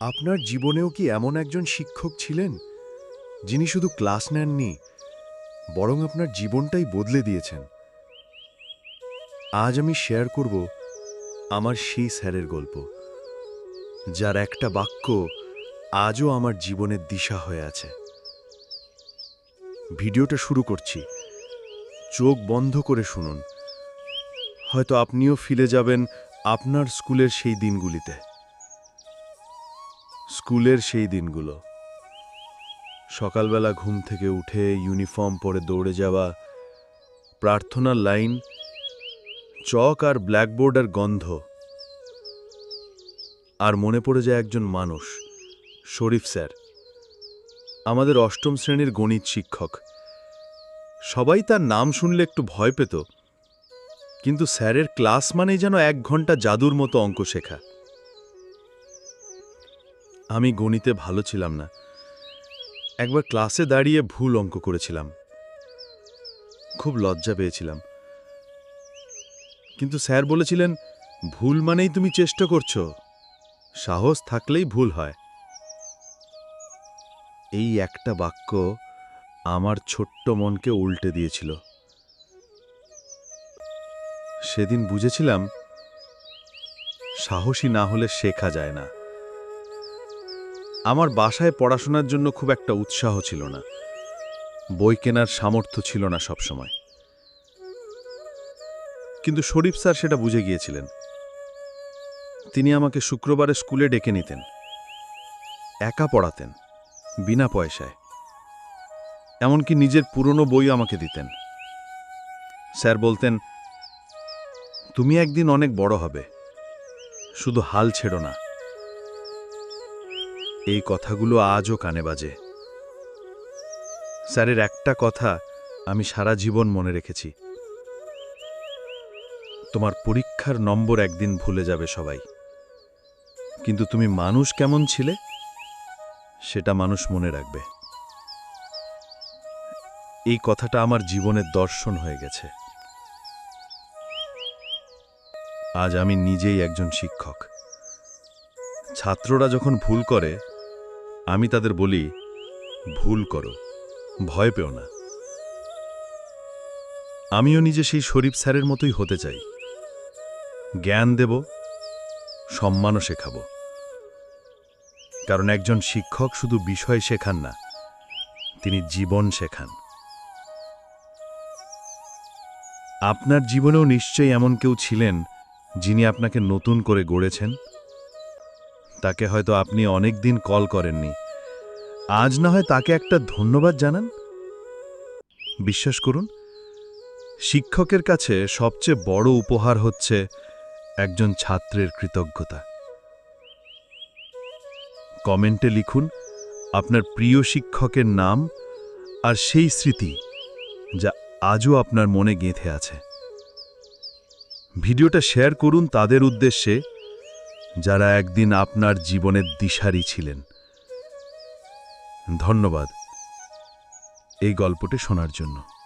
আপনার জীবনেও কি এমন একজন শিক্ষক ছিলেন, যিনি শুধু ক্লাস নেননি, বরং আপনার জীবনটাই বদলে দিয়েছেন? আজ আমি শেয়ার করব আমার সেই স্যারের গল্প, যার একটা বাক্য আজও আমার জীবনের দিশা হয়ে আছে। ভিডিওটা শুরু করছি। চোখ বন্ধ করে শুনুন। হয়তো আপনিও ফিরে যাবেন আপনার স্কুলের সেই দিনগুলিতে। স্কুলের সেই দিনগুলো। সকালবেলা ঘুম থেকে উঠে ইউনিফর্ম পরে দৌড়ে যাওয়া, প্রার্থনার লাইন, চক আর ব্ল্যাকবোর্ডের গন্ধ। আর মনে পড়ে যায় একজন মানুষ, শরীফ স্যার, আমাদের অষ্টম শ্রেণির গণিত শিক্ষক। সবাই তার নাম শুনলে একটু ভয় পেত, কিন্তু স্যারের ক্লাস মানেই যেন এক ঘণ্টা জাদুর মতো অঙ্ক শেখা। আমি গণিতে ভালো ছিলাম না। একবার ক্লাসে দাঁড়িয়ে ভুল অঙ্ক করেছিলাম। খুব লজ্জা পেয়েছিলাম। কিন্তু স্যার বলেছিলেন, ভুল মানেই তুমি চেষ্টা করছ। সাহস থাকলেই ভুল হয়। এই একটা বাক্য আমার ছোট্ট মনকে উল্টে দিয়েছিল। সেদিন বুঝেছিলাম, সাহসী না হলে শেখা যায় না। আমার বাসায় পড়াশোনার জন্য খুব একটা উৎসাহ ছিল না। বই কেনার সামর্থ্য ছিল না সবসময়। কিন্তু শরীফ স্যার সেটা বুঝে গিয়েছিলেন। তিনি আমাকে শুক্রবারে স্কুলে ডেকে নিতেন। একা পড়াতেন, বিনা পয়সায়। এমনকি নিজের পুরনো বই আমাকে দিতেন। স্যার বলতেন, তুমি একদিন অনেক বড় হবে। শুধু হাল ছেড়ো না। এই কথাগুলো আজও কানে বাজে। স্যারের একটা কথা আমি সারা জীবন মনে রেখেছি। তোমার পরীক্ষার নম্বর একদিন ভুলে যাবে সবাই। কিন্তু তুমি মানুষ কেমন ছিলে, সেটা মানুষ মনে রাখবে। এই কথাটা আমার জীবনের দর্শন হয়ে গেছে। আজ আমি নিজেই একজন শিক্ষক। ছাত্ররা যখন ভুল করে আমি তাদের বলি, ভুল করো, ভয় পেও না। আমিও নিজে সেই শরীফ স্যারের মতোই হতে চাই। জ্ঞান দেব, সম্মানও শেখাব। কারণ একজন শিক্ষক শুধু বিষয় শেখান না, তিনি জীবন শেখান। আপনার জীবনেও নিশ্চয়ই এমন কেউ ছিলেন, যিনি আপনাকে নতুন করে গড়েছেন। তাকে হয়তো আপনি অনেক দিন কল করেননি। আজ না হয় তাকে একটা ধন্যবাদ জানান? বিশ্বাস করুন, শিক্ষকের কাছে সবচেয়ে বড় উপহার হচ্ছে একজন ছাত্রের কৃতজ্ঞতা। কমেন্টে লিখুন, আপনার প্রিয় শিক্ষকের নাম আর সেই স্মৃতি যা আজও আপনার মনে গেঁথে আছে। ভিডিওটা শেয়ার করুন তাদের উদ্দেশ্যে, যারা একদিন আপনার জীবনের দিশারি ছিলেন। ধন্যবাদ। এই গল্পটি শোনার জন্য।